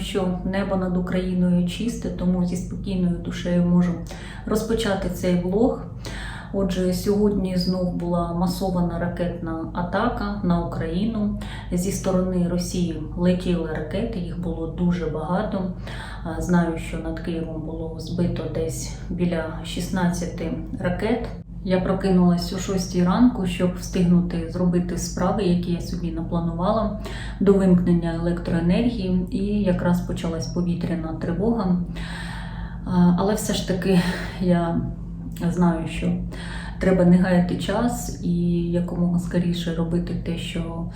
Що, небо над Україною чисте, тому зі спокійною душею можу розпочати цей влог. Отже, сьогодні знов була масована ракетна атака на Україну. Зі сторони Росії летіли ракети, їх було дуже багато. Знаю, що над Києвом було збито десь біля 16 ракет. Я прокинулась о 6 ранку, щоб встигнути зробити справи, які я собі напланувала до вимкнення електроенергії, і якраз почалась повітряна тривога. Але все ж таки я знаю, що треба не гаяти час і якомога скоріше робити те, що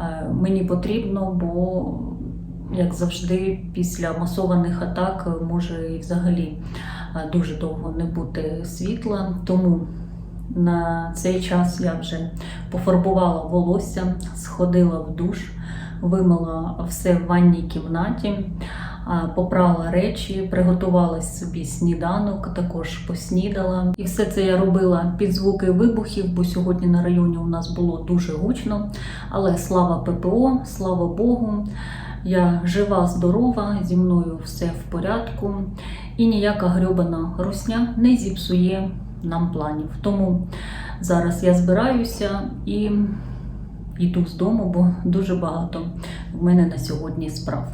е, мені потрібно, бо, як завжди, після масованих атак може і взагалі дуже довго не бути світла. Тому на цей час я вже пофарбувала волосся, сходила в душ, вимила все в ванній кімнаті, попрала речі, приготувала собі сніданок, також поснідала. І все це я робила під звуки вибухів, бо сьогодні на районі у нас було дуже гучно. Але слава ППО, слава Богу. Я жива, здорова, зі мною все в порядку, і ніяка грьобана русня не зіпсує нам планів. Тому зараз я збираюся і йду з дому, бо дуже багато в мене на сьогодні справ.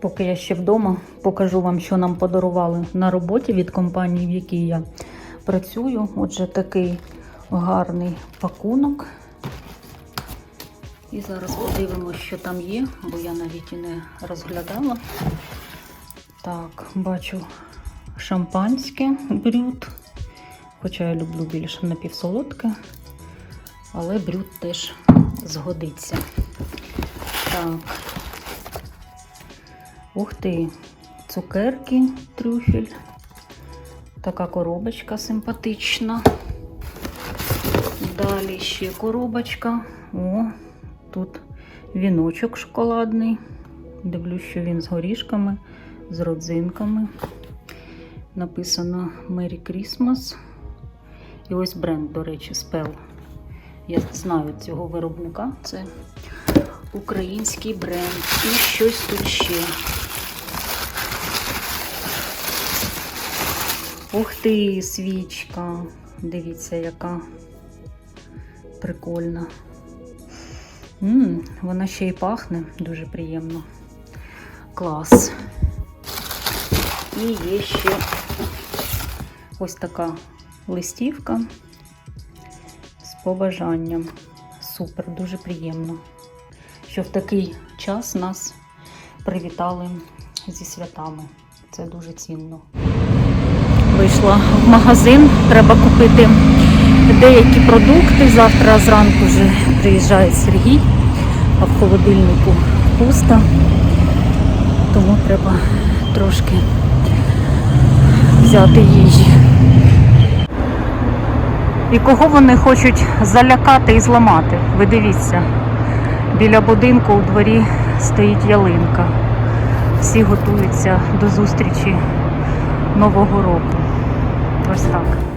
Поки я ще вдома, покажу вам, що нам подарували на роботі від компанії, в якій я працюю. Отже, такий гарний пакунок. І зараз подивимося, що там є, бо я навіть і не розглядала. Так, бачу шампанське брют. Хоча я люблю більше напівсолодке, але брют теж згодиться. Так. Ух ти, цукерки, трюфель. Така коробочка симпатична. Далі ще коробочка. О, тут віночок шоколадний. Дивлюсь, що він з горішками, з родзинками. Написано Merry Christmas. І ось бренд, до речі, Spell. Я знаю цього виробника. Це український бренд. І щось тут ще. Ух ти, свічка. Дивіться, яка прикольна. М, вона ще й пахне дуже приємно. Клас. І є ще ось така листівка з побажанням. Супер, дуже приємно, що в такий час нас привітали зі святами. Це дуже цінно. Вийшла в магазин, треба купити деякі продукти. Завтра зранку вже приїжджає Сергій, а в холодильнику пусто, тому треба трошки взяти їжі. І кого вони хочуть залякати і зламати? Ви дивіться, біля будинку у дворі стоїть ялинка. Всі готуються до зустрічі Нового року. Ось так.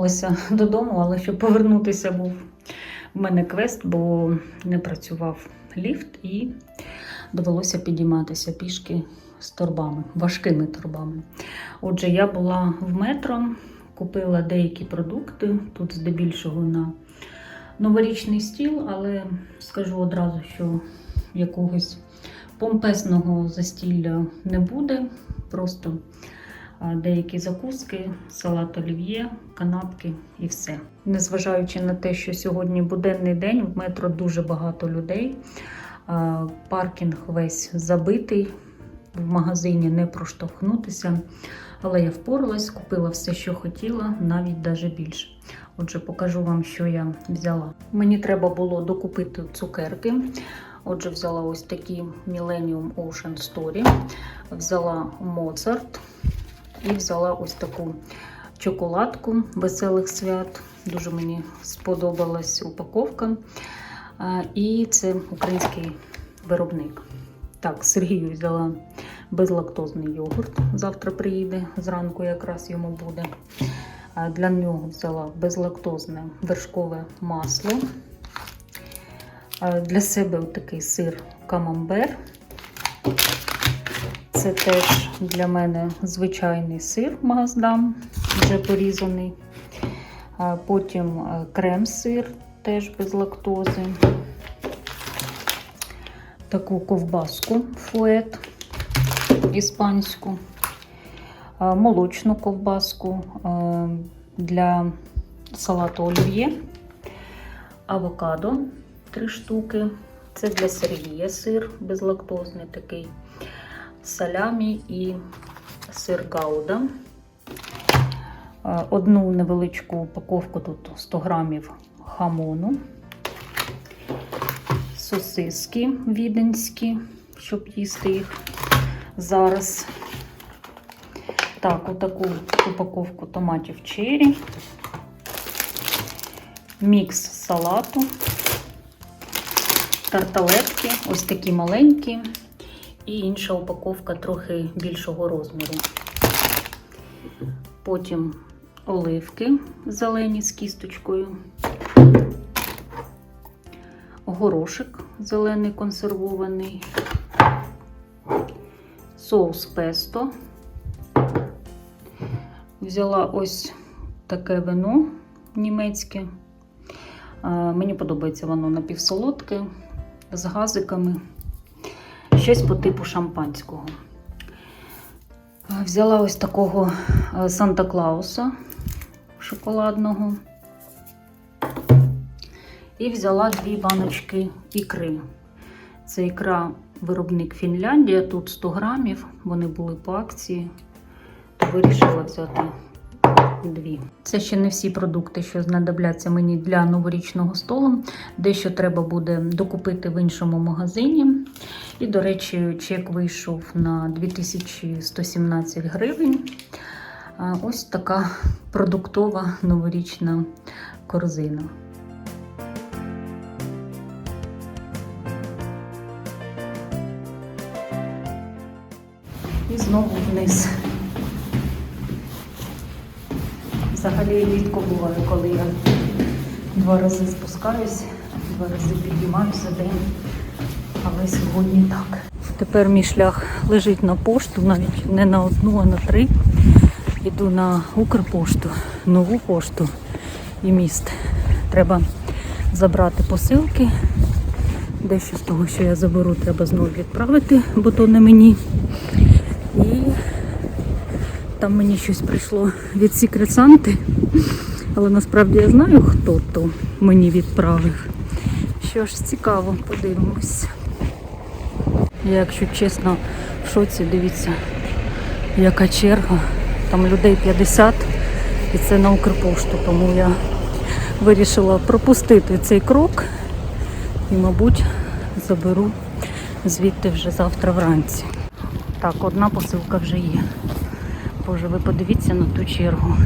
Повернулася додому, але щоб повернутися, був в мене квест, бо не працював ліфт і довелося підійматися пішки з торбами, важкими торбами. Отже, я була в метро, купила деякі продукти, тут здебільшого на новорічний стіл, але скажу одразу, що якогось помпесного застілля не буде. Просто деякі закуски, салат олів'є, канапки і все. Незважаючи на те, що сьогодні буденний день, в метро дуже багато людей. Паркінг весь забитий, в магазині не проштовхнутися. Але я впоралась, купила все, що хотіла, навіть даже більше. Отже, покажу вам, що я взяла. Мені треба було докупити цукерки. Отже, взяла ось такі Millennium Ocean Story, взяла Mozart і взяла ось таку чоколадку веселих свят. Дуже мені сподобалась упаковка. І це український виробник. Так, Сергію взяла безлактозний йогурт. Завтра приїде, зранку якраз йому буде. Для нього взяла безлактозне вершкове масло. Для себе такий сир камамбер. Це теж для мене звичайний сир Маздам, вже порізаний. Потім е, крем-сир теж без лактози. Таку ковбаску фует іспанську, молочну ковбаску для салату олів'є, авокадо 3 штуки. Це для Сергія сир безлактозний такий, салямі і сир гауда. Одну невеличку упаковку, тут 100 грамів хамону, сосиски віденські, щоб їсти їх зараз. Так, отаку упаковку томатів черрі, мікс салату, тарталетки, ось такі маленькі, і інша упаковка трохи більшого розміру. Потім оливки зелені з кісточкою, горошик зелений консервований соус песто. Взяла ось таке вино німецьке. Мені подобається воно напівсолодке, з газиками. Щось по типу шампанського. Взяла ось такого Санта-Клауса шоколадного. І взяла дві баночки ікри. Це ікра виробник Фінляндія, тут 100 грамів, вони були по акції, вирішила взяти дві. Це ще не всі продукти, що знадобляться мені для новорічного столу. Дещо треба буде докупити в іншому магазині. І, до речі, чек вийшов на 2117 гривень. Ось така продуктова новорічна корзина. І знову вниз. Взагалі рідко буває, коли я два рази спускаюсь, два рази підіймаюся за день. Але сьогодні так. Тепер мій шлях лежить на пошту, навіть не на одну, а на три. Іду на Укрпошту, нову пошту і міст. Треба забрати посилки. Дещо з того, що я заберу, треба знову відправити, бо то не мені. І там мені щось прийшло від Santa, але насправді я знаю, хто то мені відправив. Що ж, цікаво, подивимось. Я, якщо чесно, в шоці, дивіться, яка черга. Там людей 50 і це на Укрпошту, тому я вирішила пропустити цей крок і, мабуть, заберу звідти вже завтра вранці. Так, одна посилка вже є. Боже, ви подивіться на ту чергу.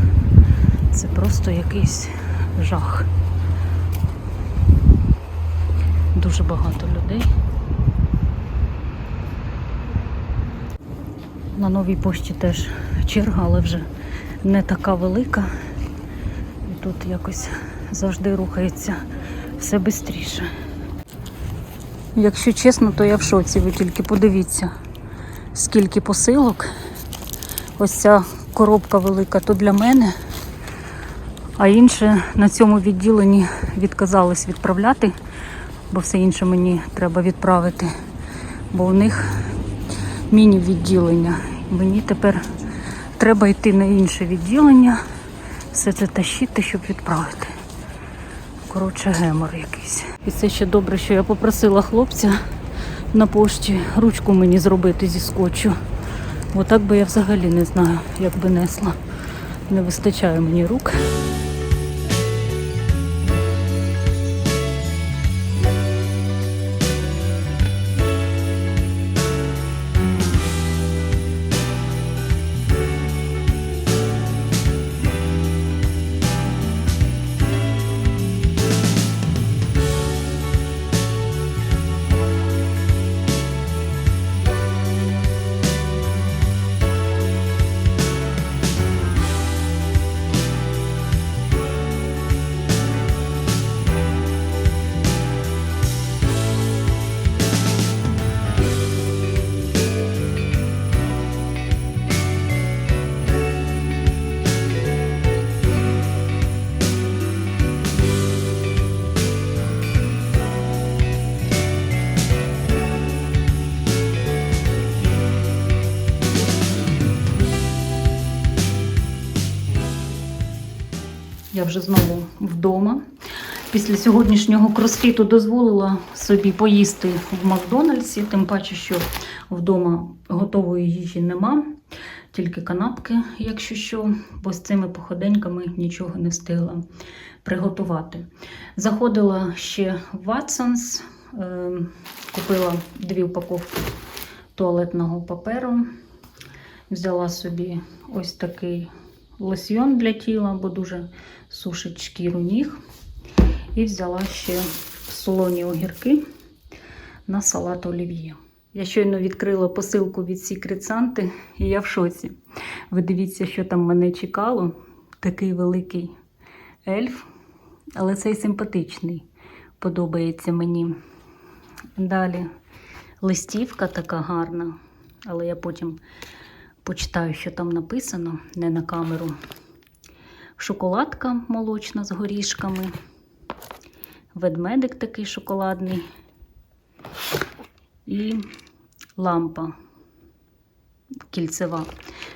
Це просто якийсь жах. Дуже багато людей. На новій пошті теж черга, але вже не така велика. І тут якось завжди рухається все швидше. Якщо чесно, то я в шоці, ви тільки подивіться, скільки посилок. Ось ця коробка велика то для мене, а інше на цьому відділенні відказались відправляти, бо все інше мені треба відправити, бо у них міні-відділення. Мені тепер Треба йти на інше відділення, все це тащити, щоб відправити. Коротше, гемор якийсь. І це ще добре, що я попросила хлопця на пошті ручку мені зробити зі скотчу. Бо так би я взагалі не знаю, як би несла. Не вистачає мені рук. Я вже знову вдома. Після сьогоднішнього кросфіту дозволила собі поїсти в Макдональдсі, тим паче, що вдома готової їжі нема, тільки канапки, якщо що, бо з цими походеньками нічого не встигла приготувати. Заходила ще в Watsons, е, купила дві упаковки туалетного паперу, взяла собі ось такий лосьйон для тіла, бо дуже сушить шкіру ніг. І взяла ще солоні огірки на салат олів'є. Я щойно відкрила посилку від Secret Santa, і я в шоці. Ви дивіться, що там мене чекало. Такий великий ельф, але цей симпатичний. Подобається мені. Далі листівка така гарна, але я потім почитаю, що там написано, не на камеру. Шоколадка молочна з горішками. Ведмедик такий шоколадний. І лампа кільцева.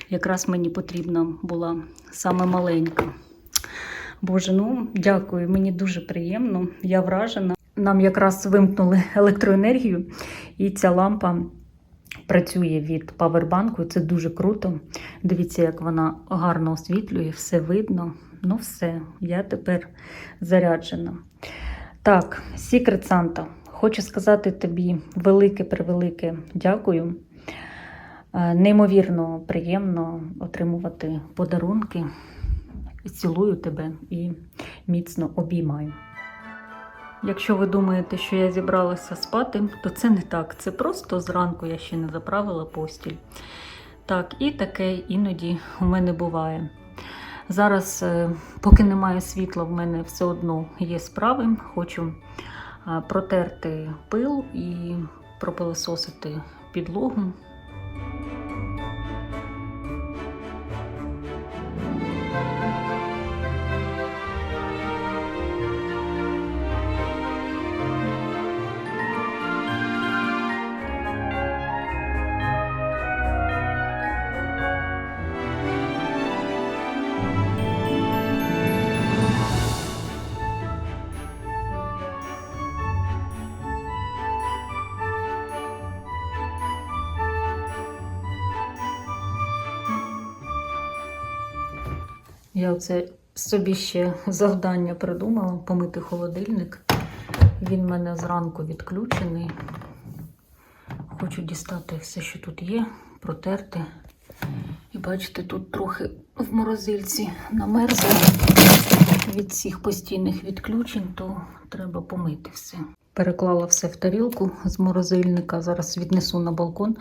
Якраз мені потрібна була саме маленька. Боже, ну дякую, мені дуже приємно. Я вражена. Нам якраз вимкнули електроенергію, і ця лампа працює від павербанку. Це дуже круто. Дивіться, як вона гарно освітлює, все видно. Ну, все, я тепер заряджена. Так, Secret Santa, хочу сказати тобі велике-превелике дякую. Е, Неймовірно приємно отримувати подарунки. Цілую тебе і міцно обіймаю. Якщо ви думаєте, що я зібралася спати, то це не так. Це просто зранку я ще не заправила постіль. Так, і таке іноді у мене буває. Зараз, е, поки немає світла, в мене все одно є справи. Хочу е, протерти пил і пропилососити підлогу. Я оце собі ще завдання придумала помити холодильник. Він в мене зранку відключений. Хочу дістати все, що тут є, протерти. І бачите, тут трохи в морозильці намерзло від всіх постійних відключень, то треба помити все. Переклала все в тарілку з морозильника. Зараз віднесу на балкон.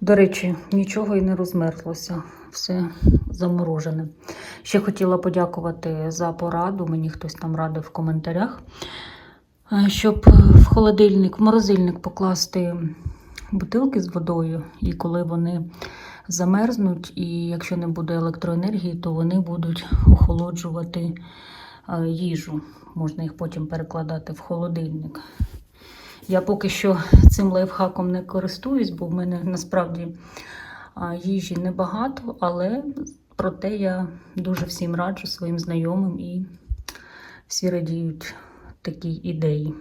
До речі, нічого і не розмерзлося. Все заморожене. Ще хотіла подякувати за пораду. Мені хтось там радив в коментарях, е, щоб в холодильник, в морозильник покласти бутилки з водою, і коли вони замерзнуть, і якщо не буде електроенергії, то вони будуть охолоджувати е, їжу. Можна їх потім перекладати в холодильник. Я поки що цим лайфхаком не користуюсь, бо в мене насправді Їжі небагато, але проте я дуже всім раджу своїм знайомим і всі радіють такій ідеї.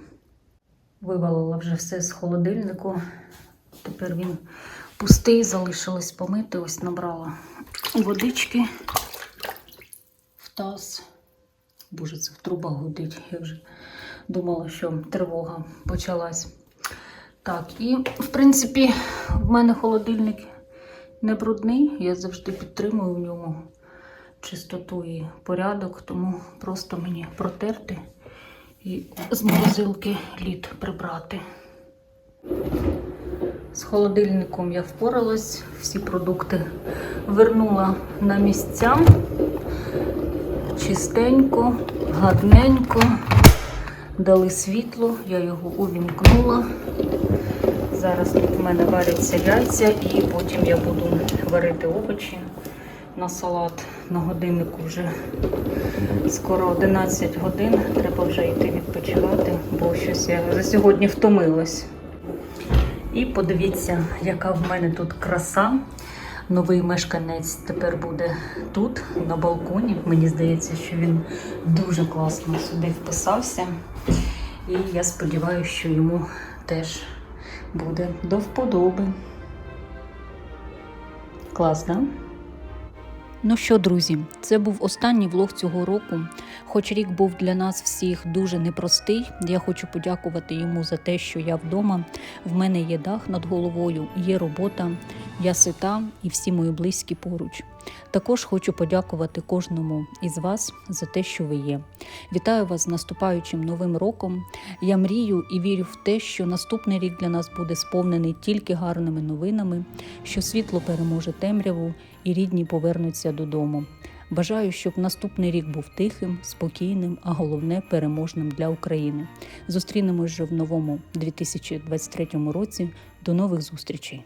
Вивалила вже все з холодильнику. Тепер він пустий, залишилось помити. Ось набрала водички в таз. Боже, це в трубах гудить. Я вже думала, що тривога почалась. Так, і в принципі, в мене холодильник не брудний. Я завжди підтримую в ньому чистоту і порядок, тому просто мені протерти і з морозилки лід прибрати. З холодильником я впоралась, всі продукти вернула на місця. Чистенько, гарненько. Дали світло, я його увімкнула. Зараз тут в мене варяться яйця і потім я буду варити овочі на салат. На годиннику вже скоро 11 годин. Треба вже йти відпочивати, бо щось я за сьогодні втомилась. І подивіться, яка в мене тут краса. Новий мешканець тепер буде тут, на балконі. Мені здається, що він дуже класно сюди вписався. І я сподіваюся, що йому теж буде до вподоби. Клас, да? Ну що, друзі, це був останній влог цього року. Хоч рік був для нас всіх дуже непростий. Я хочу подякувати йому за те, що я вдома. В мене є дах над головою, є робота, я сита і всі мої близькі поруч. Також хочу подякувати кожному із вас за те, що ви є. Вітаю вас з наступаючим новим роком. Я мрію і вірю в те, що наступний рік для нас буде сповнений тільки гарними новинами, що світло переможе темряву і рідні повернуться додому. Бажаю, щоб наступний рік був тихим, спокійним, а головне переможним для України. Зустрінемось вже в новому 2023 році. До нових зустрічей!